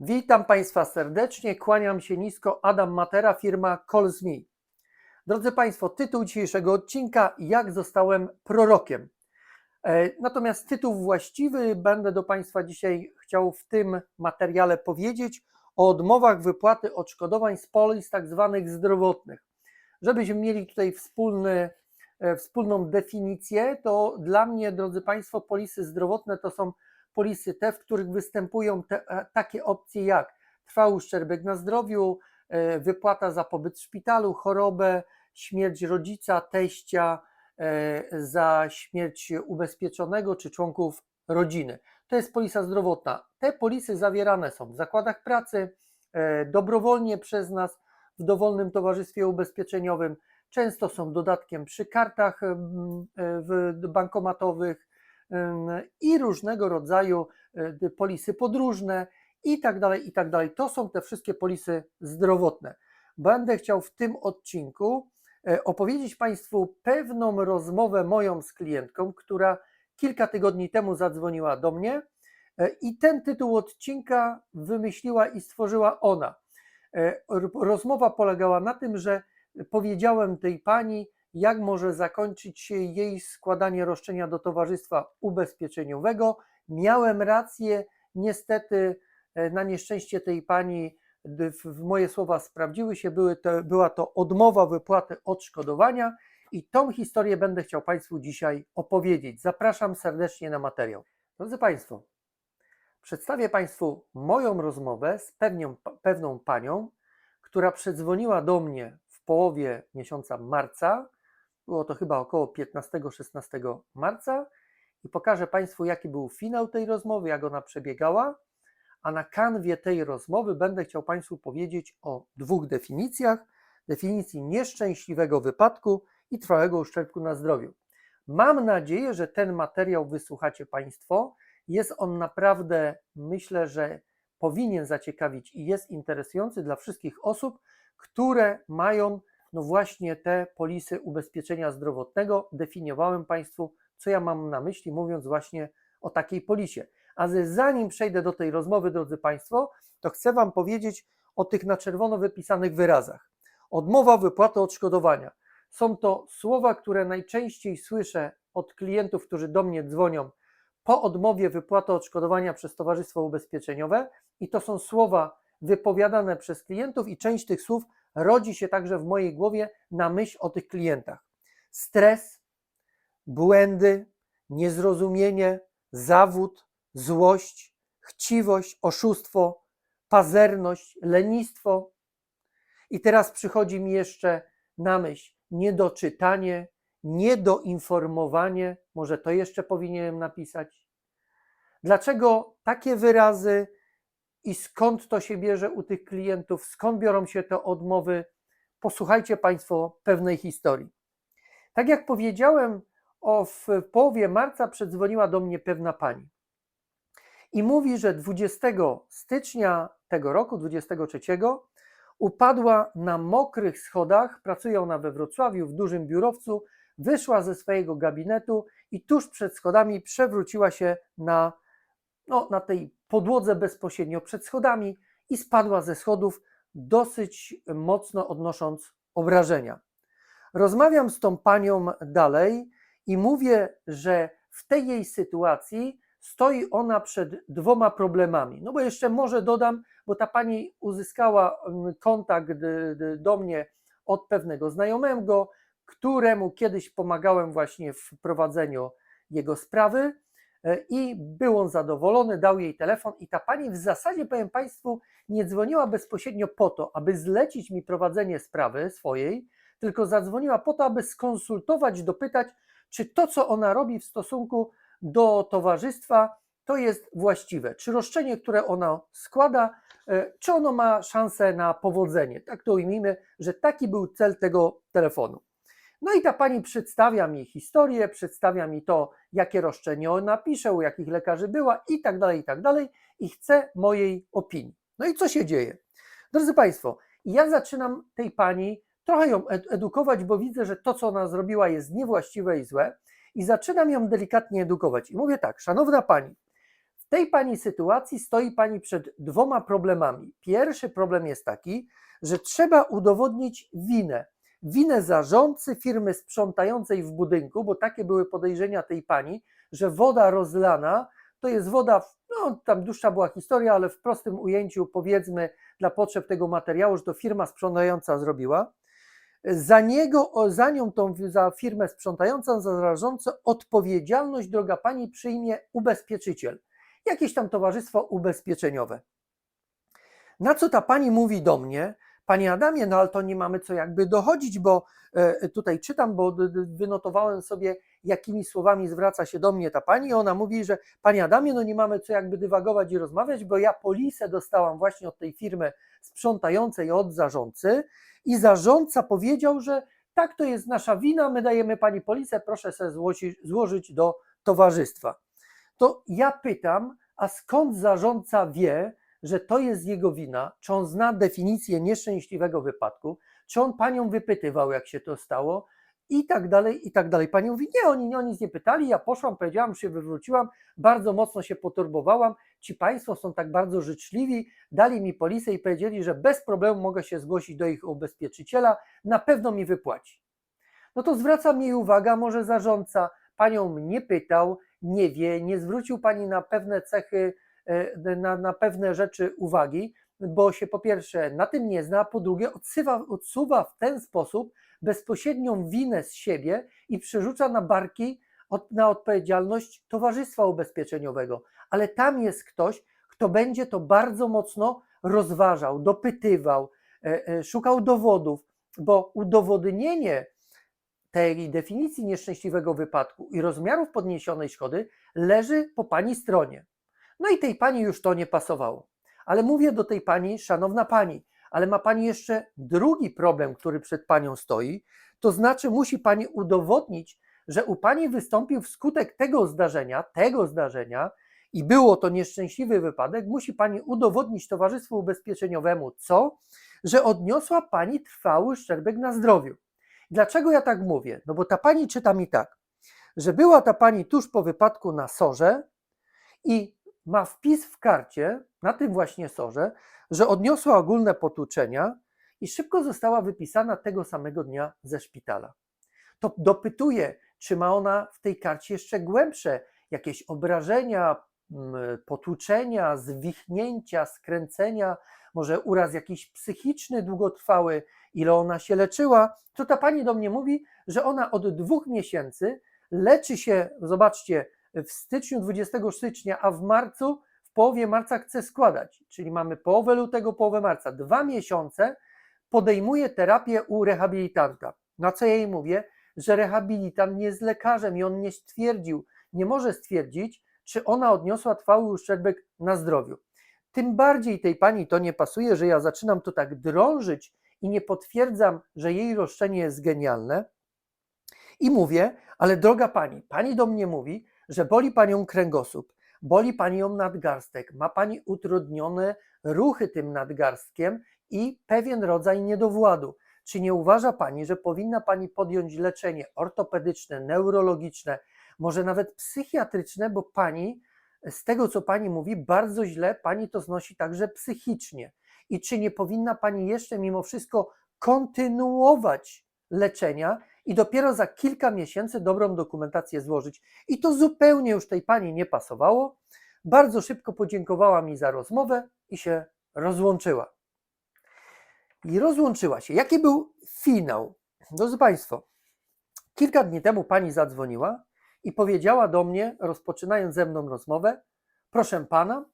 Witam Państwa serdecznie, kłaniam się nisko, Adam Matera, firma Calls Me. Drodzy Państwo, tytuł dzisiejszego odcinka Jak zostałem prorokiem. E, Natomiast tytuł właściwy będę do Państwa dzisiaj chciał w tym materiale powiedzieć o odmowach wypłaty odszkodowań z polis tak zwanych zdrowotnych. Żebyśmy mieli tutaj wspólny, e, wspólną definicję, to dla mnie, drodzy Państwo, polisy zdrowotne to są polisy te, w których występują te, e, takie opcje jak trwały uszczerbek na zdrowiu, e, wypłata za pobyt w szpitalu, chorobę, śmierć rodzica, teścia, e, za śmierć ubezpieczonego czy członków rodziny. To jest polisa zdrowotna. Te polisy zawierane są w zakładach pracy, dobrowolnie przez nas, w dowolnym towarzystwie ubezpieczeniowym. Często są dodatkiem przy kartach w- bankomatowych i różnego rodzaju e, polisy podróżne i tak dalej, i tak dalej. To są te wszystkie polisy zdrowotne. Będę chciał w tym odcinku e, opowiedzieć Państwu pewną rozmowę moją z klientką, która kilka tygodni temu zadzwoniła do mnie e, i ten tytuł odcinka wymyśliła i stworzyła ona. E, Rozmowa polegała na tym, że powiedziałem tej pani, jak może zakończyć się jej składanie roszczenia do towarzystwa ubezpieczeniowego. Miałem rację, niestety e, na nieszczęście tej pani moje słowa sprawdziły się, były to, była to odmowa wypłaty odszkodowania i tą historię będę chciał Państwu dzisiaj opowiedzieć. Zapraszam serdecznie na materiał. Drodzy Państwo, przedstawię Państwu moją rozmowę z pewnią, pewną panią, która przedzwoniła do mnie w połowie miesiąca marca. Było to chyba około 15-16 marca i pokażę Państwu, jaki był finał tej rozmowy, jak ona przebiegała. A na kanwie tej rozmowy będę chciał Państwu powiedzieć o dwóch definicjach: definicji nieszczęśliwego wypadku i trwałego uszczerbku na zdrowiu. Mam nadzieję, że ten materiał wysłuchacie Państwo. Jest on naprawdę, myślę, że powinien zaciekawić i jest interesujący dla wszystkich osób, które mają no właśnie te polisy ubezpieczenia zdrowotnego. Definiowałem Państwu, co ja mam na myśli, mówiąc właśnie o takiej polisie. A zanim przejdę do tej rozmowy, drodzy Państwo, to chcę Wam powiedzieć o tych na czerwono wypisanych wyrazach. Odmowa wypłaty odszkodowania. Są to słowa, które najczęściej słyszę od klientów, którzy do mnie dzwonią po odmowie wypłaty odszkodowania przez Towarzystwo Ubezpieczeniowe, i to są słowa wypowiadane przez klientów, i część tych słów rodzi się także w mojej głowie na myśl o tych klientach. Stres, błędy, niezrozumienie, zawód, złość, chciwość, oszustwo, pazerność, lenistwo. I teraz przychodzi mi jeszcze na myśl niedoczytanie, niedoinformowanie, może to jeszcze powinienem napisać. Dlaczego takie wyrazy i skąd to się bierze u tych klientów, skąd biorą się te odmowy? Posłuchajcie Państwo pewnej historii. Tak jak powiedziałem, o, w połowie marca przedzwoniła do mnie pewna pani i mówi, że 20 stycznia tego roku, 23, upadła na mokrych schodach. Pracuje ona we Wrocławiu w dużym biurowcu. Wyszła ze swojego gabinetu i tuż przed schodami przewróciła się na, no, na tej podłodze bezpośrednio przed schodami i spadła ze schodów, dosyć mocno odnosząc obrażenia. Rozmawiam z tą panią dalej i mówię, że w tej jej sytuacji stoi ona przed dwoma problemami. No bo jeszcze może dodam, bo ta pani uzyskała mm, kontakt do mnie od pewnego znajomego, któremu kiedyś pomagałem właśnie w prowadzeniu jego sprawy i był on zadowolony, dał jej telefon i ta pani w zasadzie, powiem Państwu, nie dzwoniła bezpośrednio po to, aby zlecić mi prowadzenie sprawy swojej, tylko zadzwoniła po to, aby skonsultować, dopytać, czy to, co ona robi w stosunku do towarzystwa, to jest właściwe. Czy roszczenie, które ona składa, e, czy ono ma szansę na powodzenie. Tak to ujmijmy, że taki był cel tego telefonu. No i ta pani przedstawia mi historię, przedstawia mi to, jakie roszczenie ona pisze, u jakich lekarzy była i tak dalej, i tak dalej, i chce mojej opinii. No i co się dzieje? Drodzy Państwo, ja zaczynam tej pani trochę ją ed- edukować, bo widzę, że to, co ona zrobiła, jest niewłaściwe i złe, i zaczynam ją delikatnie edukować. I mówię tak, szanowna pani, W tej pani sytuacji stoi pani przed dwoma problemami. Pierwszy problem jest taki, że trzeba udowodnić winę. Winę zarządcy firmy sprzątającej w budynku, bo takie były podejrzenia tej pani, że woda rozlana to jest woda, no tam dłuższa była historia, ale w prostym ujęciu powiedzmy dla potrzeb tego materiału, że to firma sprzątająca zrobiła. Za niego, za nią, tą, za firmę sprzątającą, za zarządcę odpowiedzialność, droga pani, przyjmie ubezpieczyciel. Jakieś tam towarzystwo ubezpieczeniowe. Na co ta pani mówi do mnie, Panie Adamie, no ale to nie mamy co jakby dochodzić, bo e, tutaj czytam, bo wynotowałem sobie, jakimi słowami zwraca się do mnie ta pani. Ona mówi, że Panie Adamie, no nie mamy co jakby dywagować i rozmawiać, bo ja polisę dostałam właśnie od tej firmy sprzątającej od zarządcy i zarządca powiedział, że tak, to jest nasza wina, my dajemy pani polisę, proszę sobie złożyć, złożyć do towarzystwa. To ja pytam, a skąd zarządca wie, że to jest jego wina? Czy on zna definicję nieszczęśliwego wypadku? Czy on panią wypytywał, jak się to stało? I tak dalej, i tak dalej. Pani mówi, nie, oni o nic nie pytali, ja poszłam, powiedziałam, się wywróciłam, bardzo mocno się poturbowałam, ci państwo są tak bardzo życzliwi, dali mi polisę i powiedzieli, że bez problemu mogę się zgłosić do ich ubezpieczyciela, na pewno mi wypłaci. No to zwraca mi uwaga, może zarządca panią nie pytał, nie wie, nie zwrócił pani na pewne cechy, na, na pewne rzeczy uwagi, bo się po pierwsze na tym nie zna, po drugie odsywa, odsuwa w ten sposób bezpośrednią winę z siebie i przerzuca na barki od, na odpowiedzialność Towarzystwa Ubezpieczeniowego. Ale tam jest ktoś, kto będzie to bardzo mocno rozważał, dopytywał, e, e, szukał dowodów, bo udowodnienie tej definicji nieszczęśliwego wypadku i rozmiarów podniesionej szkody leży po pani stronie. No i tej pani już to nie pasowało. Ale mówię do tej pani, szanowna pani, ale ma pani jeszcze drugi problem, który przed panią stoi, to znaczy musi pani udowodnić, że u pani wystąpił wskutek tego zdarzenia, tego zdarzenia i było to nieszczęśliwy wypadek, musi pani udowodnić Towarzystwu Ubezpieczeniowemu co? Że odniosła pani trwały uszczerbek na zdrowiu. Dlaczego ja tak mówię? No bo ta pani czyta mi tak, że była ta pani tuż po wypadku na sorze i ma wpis w karcie, na tym właśnie sorze, że odniosła ogólne potłuczenia i szybko została wypisana tego samego dnia ze szpitala. To dopytuję, czy ma ona w tej karcie jeszcze głębsze jakieś obrażenia, mm, potłuczenia, zwichnięcia, skręcenia, może uraz jakiś psychiczny, długotrwały, ile ona się leczyła, to ta pani do mnie mówi, że ona od dwóch miesięcy leczy się, zobaczcie, w styczniu, 20 stycznia, a w marcu, w połowie marca chce składać. Czyli mamy połowę lutego, połowę marca. Dwa miesiące podejmuje terapię u rehabilitanta. Na co ja jej mówię? Że rehabilitant nie jest lekarzem i on nie stwierdził, nie może stwierdzić, czy ona odniosła trwały uszczerbek na zdrowiu. Tym bardziej tej pani to nie pasuje, że ja zaczynam to tak drążyć i nie potwierdzam, że jej roszczenie jest genialne. I mówię, ale droga pani, pani do mnie mówi, że boli panią kręgosłup, boli panią nadgarstek, ma pani utrudnione ruchy tym nadgarstkiem i pewien rodzaj niedowładu. Czy nie uważa pani, że powinna pani podjąć leczenie ortopedyczne, neurologiczne, może nawet psychiatryczne, bo pani, z tego co pani mówi, bardzo źle pani to znosi także psychicznie. I czy nie powinna pani jeszcze mimo wszystko kontynuować leczenia i dopiero za kilka miesięcy dobrą dokumentację złożyć? I to zupełnie już tej pani nie pasowało. Bardzo szybko podziękowała mi za rozmowę i się rozłączyła. I rozłączyła się. Jaki był finał? Drodzy Państwo, kilka dni temu pani zadzwoniła i powiedziała do mnie, rozpoczynając ze mną rozmowę: Proszę pana,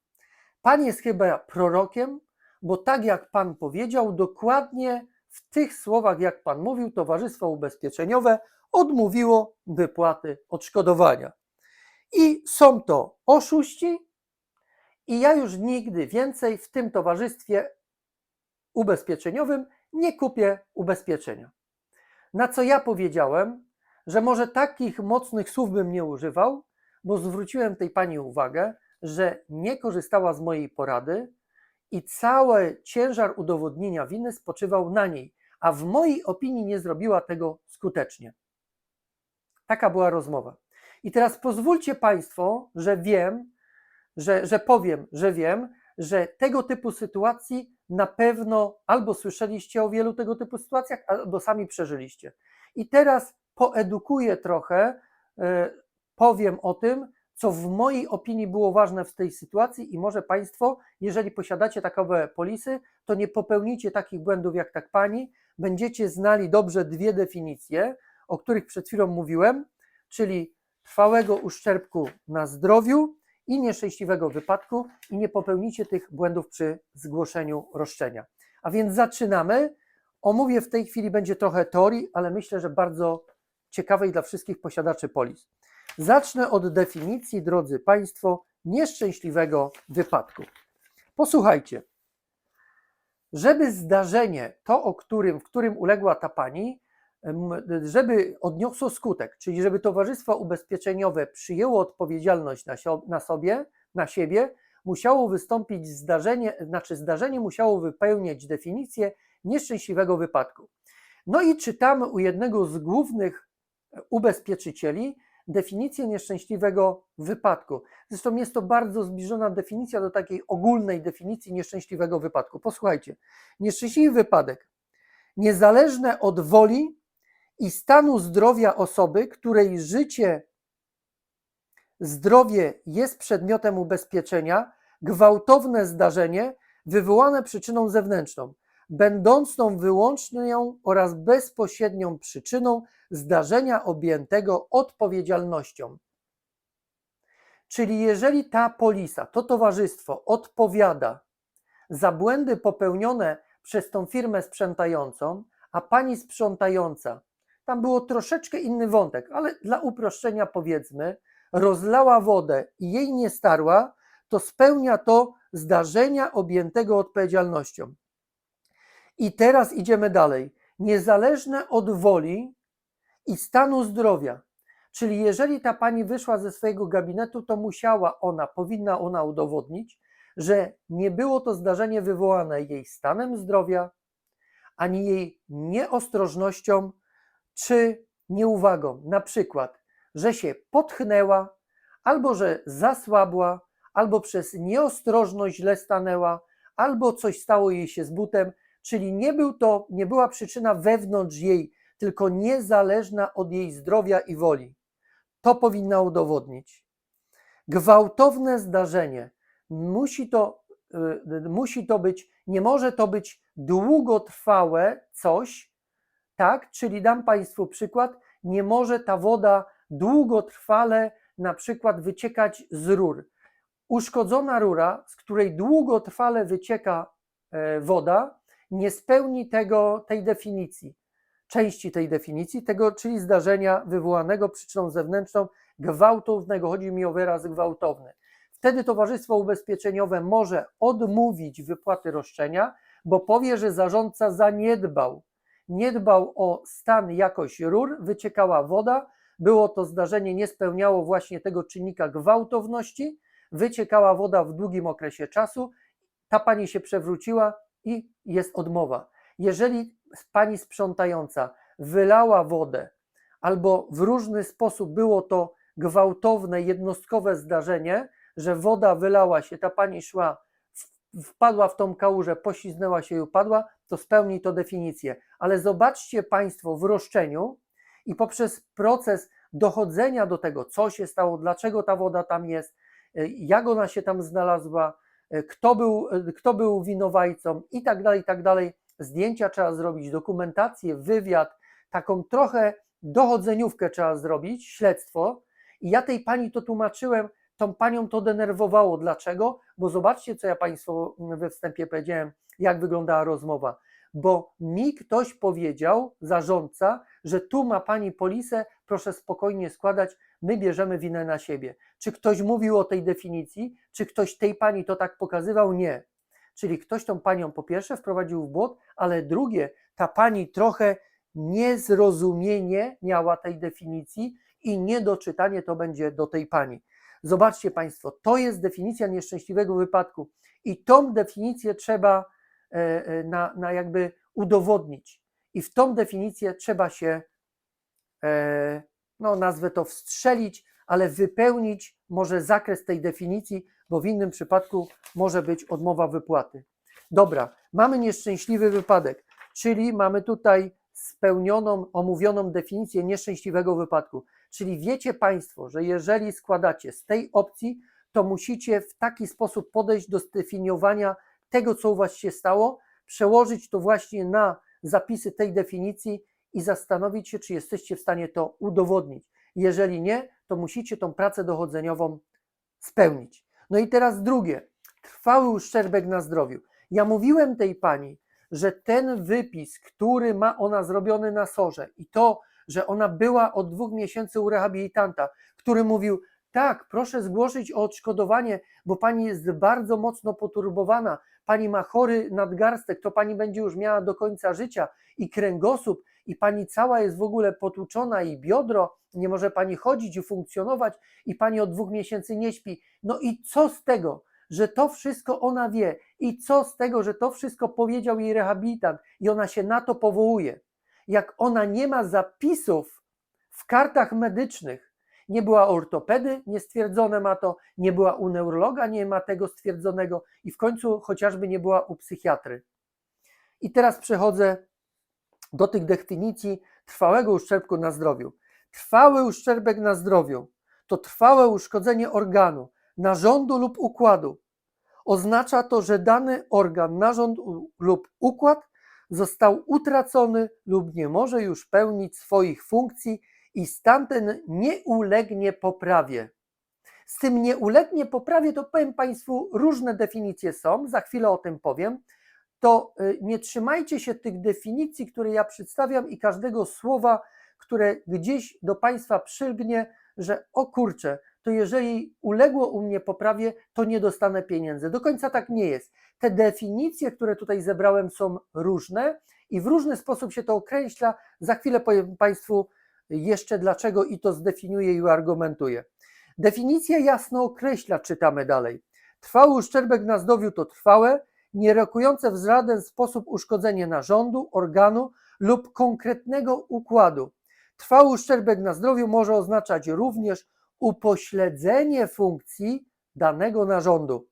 pan jest chyba prorokiem, bo tak jak pan powiedział, dokładnie w tych słowach, jak pan mówił, Towarzystwo Ubezpieczeniowe odmówiło wypłaty odszkodowania. I są to oszuści, i ja już nigdy więcej w tym towarzystwie ubezpieczeniowym nie kupię ubezpieczenia. Na co ja powiedziałem, że może takich mocnych słów bym nie używał, bo zwróciłem tej pani uwagę, że nie korzystała z mojej porady i cały ciężar udowodnienia winy spoczywał na niej, a w mojej opinii nie zrobiła tego skutecznie. Taka była rozmowa. I teraz pozwólcie Państwo, że wiem, że, że powiem, że wiem, że tego typu sytuacji na pewno albo słyszeliście o wielu tego typu sytuacjach, albo sami przeżyliście. I teraz poedukuję trochę, e, powiem o tym, co w mojej opinii było ważne w tej sytuacji i może Państwo, jeżeli posiadacie takowe polisy, to nie popełnicie takich błędów jak tak Pani, będziecie znali dobrze dwie definicje, o których przed chwilą mówiłem, czyli trwałego uszczerbku na zdrowiu i nieszczęśliwego wypadku i nie popełnicie tych błędów przy zgłoszeniu roszczenia. A więc zaczynamy. Omówię w tej chwili będzie trochę teorii, ale myślę, że bardzo ciekawej dla wszystkich posiadaczy polis. Zacznę od definicji, drodzy Państwo, nieszczęśliwego wypadku. Posłuchajcie. Żeby zdarzenie, to o którym, w którym uległa ta pani, żeby odniosło skutek, czyli żeby towarzystwo ubezpieczeniowe przyjęło odpowiedzialność na, na sobie, na siebie, musiało wystąpić zdarzenie, znaczy zdarzenie musiało wypełniać definicję nieszczęśliwego wypadku. No i czytamy u jednego z głównych ubezpieczycieli definicję nieszczęśliwego wypadku. Zresztą jest to bardzo zbliżona definicja do takiej ogólnej definicji nieszczęśliwego wypadku. Posłuchajcie. Nieszczęśliwy wypadek niezależne od woli i stanu zdrowia osoby, której życie, zdrowie jest przedmiotem ubezpieczenia, gwałtowne zdarzenie wywołane przyczyną zewnętrzną, będącą wyłączną oraz bezpośrednią przyczyną zdarzenia objętego odpowiedzialnością. Czyli jeżeli ta polisa, to towarzystwo odpowiada za błędy popełnione przez tą firmę sprzątającą, a pani sprzątająca, tam było troszeczkę inny wątek, ale dla uproszczenia powiedzmy, rozlała wodę i jej nie starła, to spełnia to zdarzenia objętego odpowiedzialnością. I teraz idziemy dalej. Niezależne od woli i stanu zdrowia. Czyli jeżeli ta pani wyszła ze swojego gabinetu, to musiała ona, powinna ona udowodnić, że nie było to zdarzenie wywołane jej stanem zdrowia, ani jej nieostrożnością czy nieuwagą. Na przykład, że się potchnęła, albo że zasłabła, albo przez nieostrożność źle stanęła, albo coś stało jej się z butem, czyli nie, był to, nie była przyczyna wewnątrz jej, tylko niezależna od jej zdrowia i woli. To powinna udowodnić. Gwałtowne zdarzenie musi to, y, musi to być, nie może to być długotrwałe coś, tak? Czyli dam Państwu przykład, nie może ta woda długotrwale na przykład wyciekać z rur. Uszkodzona rura, z której długotrwale wycieka e, woda, nie spełni tego, tej definicji, części tej definicji, tego, czyli zdarzenia wywołanego przyczyną zewnętrzną gwałtownego, chodzi mi o wyraz gwałtowny. Wtedy towarzystwo ubezpieczeniowe może odmówić wypłaty roszczenia, bo powie, że zarządca zaniedbał, nie dbał o stan, jakość rur, wyciekała woda, było to zdarzenie, nie spełniało właśnie tego czynnika gwałtowności, wyciekała woda w długim okresie czasu, ta pani się przewróciła i jest odmowa. Jeżeli pani sprzątająca wylała wodę albo w różny sposób było to gwałtowne, jednostkowe zdarzenie, że woda wylała się, ta pani szła, wpadła w tą kałużę, pośliznęła się i upadła, to spełni to definicję. Ale zobaczcie Państwo w roszczeniu i poprzez proces dochodzenia do tego, co się stało, dlaczego ta woda tam jest, y, jak ona się tam znalazła, kto był, y, kto był winowajcą i tak dalej, i tak dalej. Zdjęcia trzeba zrobić, dokumentację, wywiad, taką trochę dochodzeniówkę trzeba zrobić, śledztwo. I ja tej pani to tłumaczyłem, tą panią to denerwowało. Dlaczego? Bo zobaczcie, co ja Państwu we wstępie powiedziałem, jak wyglądała rozmowa. Bo mi ktoś powiedział, zarządca, że tu ma pani polisę, proszę spokojnie składać, my bierzemy winę na siebie. Czy ktoś mówił o tej definicji? Czy ktoś tej pani to tak pokazywał? Nie. Czyli ktoś tą panią po pierwsze wprowadził w błąd, ale drugie, ta pani trochę niezrozumienie miała tej definicji i niedoczytanie to będzie do tej pani. Zobaczcie Państwo, to jest definicja nieszczęśliwego wypadku i tą definicję trzeba e, e, na, na jakby udowodnić. I w tą definicję trzeba się, no nazwę to wstrzelić, ale wypełnić może zakres tej definicji, bo w innym przypadku może być odmowa wypłaty. Dobra, mamy nieszczęśliwy wypadek, czyli mamy tutaj spełnioną, omówioną definicję nieszczęśliwego wypadku. Czyli wiecie Państwo, że jeżeli składacie z tej opcji, to musicie w taki sposób podejść do zdefiniowania tego, co u Was się stało, przełożyć to właśnie na zapisy tej definicji i zastanowić się, czy jesteście w stanie to udowodnić. Jeżeli nie, to musicie tą pracę dochodzeniową spełnić. No i teraz drugie, trwały uszczerbek na zdrowiu. Ja mówiłem tej pani, że ten wypis, który ma ona zrobiony na sorze i to, że ona była od dwóch miesięcy u rehabilitanta, który mówił, tak, proszę zgłosić o odszkodowanie, bo pani jest bardzo mocno poturbowana, pani ma chory nadgarstek, to pani będzie już miała do końca życia i kręgosłup, i pani cała jest w ogóle potłuczona i biodro, nie może pani chodzić i funkcjonować, i pani od dwóch miesięcy nie śpi. No i co z tego, że to wszystko ona wie, i co z tego, że to wszystko powiedział jej rehabilitant, i ona się na to powołuje. Jak ona nie ma zapisów w kartach medycznych, nie była ortopedy, nie stwierdzone ma to, nie była u neurologa, nie ma tego stwierdzonego, i w końcu chociażby nie była u psychiatry. I teraz przechodzę do tych definicji trwałego uszczerbku na zdrowiu. Trwały uszczerbek na zdrowiu to trwałe uszkodzenie organu, narządu lub układu. Oznacza to, że dany organ, narząd lub układ został utracony lub nie może już pełnić swoich funkcji i stan ten nie ulegnie poprawie. Z tym nie ulegnie poprawie, to powiem Państwu, różne definicje są, za chwilę o tym powiem to y, nie trzymajcie się tych definicji, które ja przedstawiam i każdego słowa, które gdzieś do Państwa przylgnie, że o kurczę, to jeżeli uległo u mnie poprawie, to nie dostanę pieniędzy. Do końca tak nie jest. Te definicje, które tutaj zebrałem, są różne i w różny sposób się to określa. Za chwilę powiem Państwu jeszcze dlaczego i to zdefiniuję i uargumentuję. Definicja jasno określa, czytamy dalej. Trwały uszczerbek na zdrowiu to trwałe, nie rokujące w żaden sposób uszkodzenie narządu, organu lub konkretnego układu. Trwały uszczerbek na zdrowiu może oznaczać również upośledzenie funkcji danego narządu.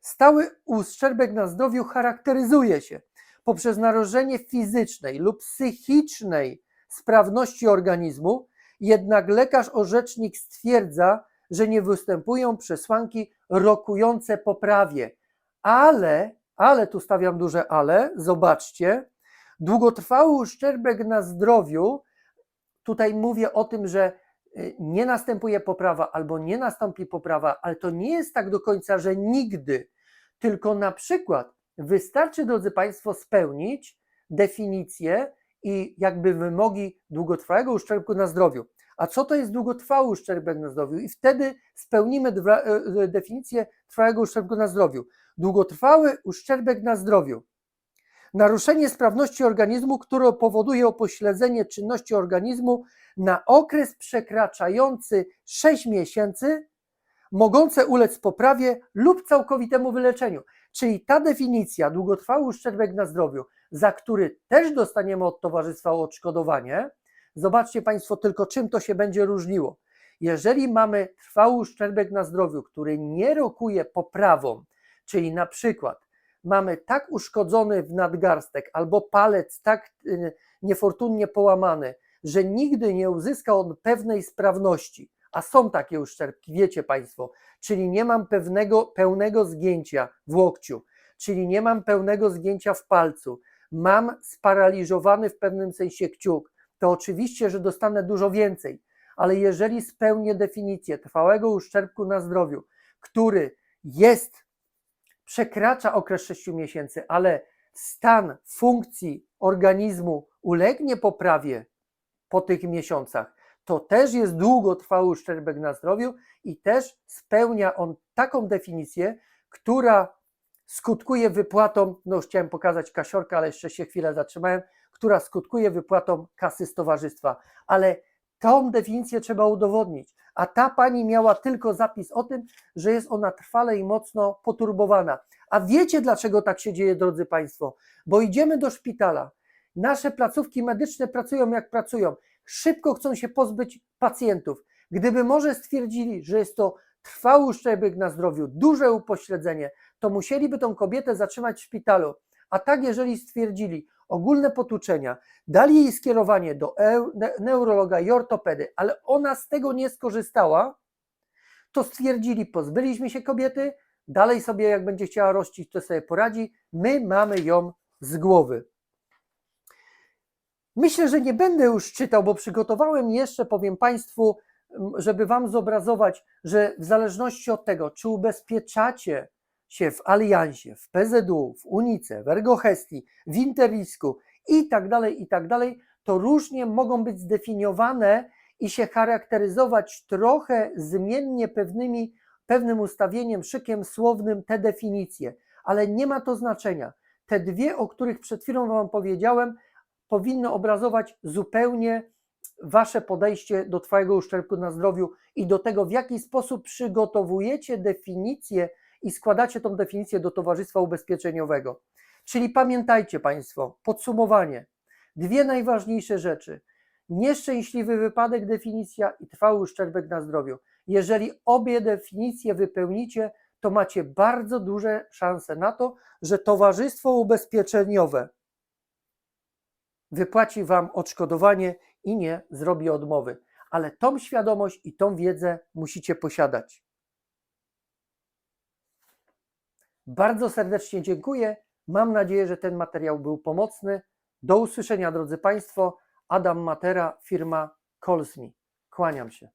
Stały uszczerbek na zdrowiu charakteryzuje się poprzez naruszenie fizycznej lub psychicznej sprawności organizmu, jednak lekarz orzecznik stwierdza, że nie występują przesłanki rokujące poprawie ale, ale tu stawiam duże ale, zobaczcie, długotrwały uszczerbek na zdrowiu, tutaj mówię o tym, że y, nie następuje poprawa albo nie nastąpi poprawa, ale to nie jest tak do końca, że nigdy, tylko na przykład wystarczy, drodzy Państwo, spełnić definicję i jakby wymogi długotrwałego uszczerbku na zdrowiu. A co to jest długotrwały uszczerbek na zdrowiu? I wtedy spełnimy dwa, e, definicję trwałego uszczerbku na zdrowiu. Długotrwały uszczerbek na zdrowiu. Naruszenie sprawności organizmu, które powoduje upośledzenie czynności organizmu na okres przekraczający 6 miesięcy, mogące ulec poprawie lub całkowitemu wyleczeniu. Czyli ta definicja, długotrwały uszczerbek na zdrowiu, za który też dostaniemy od towarzystwa odszkodowanie, zobaczcie Państwo tylko, czym to się będzie różniło. Jeżeli mamy trwały uszczerbek na zdrowiu, który nie rokuje poprawą, czyli na przykład mamy tak uszkodzony w nadgarstek albo palec tak y, niefortunnie połamany, że nigdy nie uzyskał on pewnej sprawności, a są takie uszczerbki, wiecie Państwo, czyli nie mam pewnego, pełnego zgięcia w łokciu, czyli nie mam pełnego zgięcia w palcu, mam sparaliżowany w pewnym sensie kciuk, to oczywiście, że dostanę dużo więcej, ale jeżeli spełnię definicję trwałego uszczerbku na zdrowiu, który jest, przekracza okres 6 miesięcy, ale stan funkcji organizmu ulegnie poprawie po tych miesiącach, to też jest długotrwały uszczerbek na zdrowiu i też spełnia on taką definicję, która skutkuje wypłatą, no już chciałem pokazać kasiorka, ale jeszcze się chwilę zatrzymałem, która skutkuje wypłatą kasy z towarzystwa. Ale tą definicję trzeba udowodnić. A ta pani miała tylko zapis o tym, że jest ona trwale i mocno poturbowana. A wiecie, dlaczego tak się dzieje, drodzy Państwo? Bo idziemy do szpitala. Nasze placówki medyczne pracują jak pracują. Szybko chcą się pozbyć pacjentów. Gdyby może stwierdzili, że jest to trwały uszczerbek na zdrowiu, duże upośledzenie, to musieliby tą kobietę zatrzymać w szpitalu. A tak, jeżeli stwierdzili ogólne potłuczenia, dali jej skierowanie do eu- ne- neurologa i ortopedy, ale ona z tego nie skorzystała, to stwierdzili, pozbyliśmy się kobiety, dalej sobie jak będzie chciała rościć, to sobie poradzi, my mamy ją z głowy. Myślę, że nie będę już czytał, bo przygotowałem jeszcze, powiem Państwu, żeby Wam zobrazować, że w zależności od tego, czy ubezpieczacie się w Aliansie, w PZU, w Unice, w Ergohestii, w Interrisku i tak dalej, i tak dalej, to różnie mogą być zdefiniowane i się charakteryzować trochę zmiennie pewnymi, pewnym ustawieniem, szykiem słownym te definicje, ale nie ma to znaczenia. Te dwie, o których przed chwilą Wam powiedziałem, powinny obrazować zupełnie Wasze podejście do Twojego uszczerbku na zdrowiu i do tego, w jaki sposób przygotowujecie definicję i składacie tą definicję do Towarzystwa Ubezpieczeniowego. Czyli pamiętajcie Państwo, podsumowanie. Dwie najważniejsze rzeczy. Nieszczęśliwy wypadek, definicja i trwały uszczerbek na zdrowiu. Jeżeli obie definicje wypełnicie, to macie bardzo duże szanse na to, że Towarzystwo Ubezpieczeniowe wypłaci Wam odszkodowanie i nie zrobi odmowy. Ale tą świadomość i tą wiedzę musicie posiadać. Bardzo serdecznie dziękuję. Mam nadzieję, że ten materiał był pomocny. Do usłyszenia, drodzy Państwo. Adam Matera, firma Me. Kłaniam się.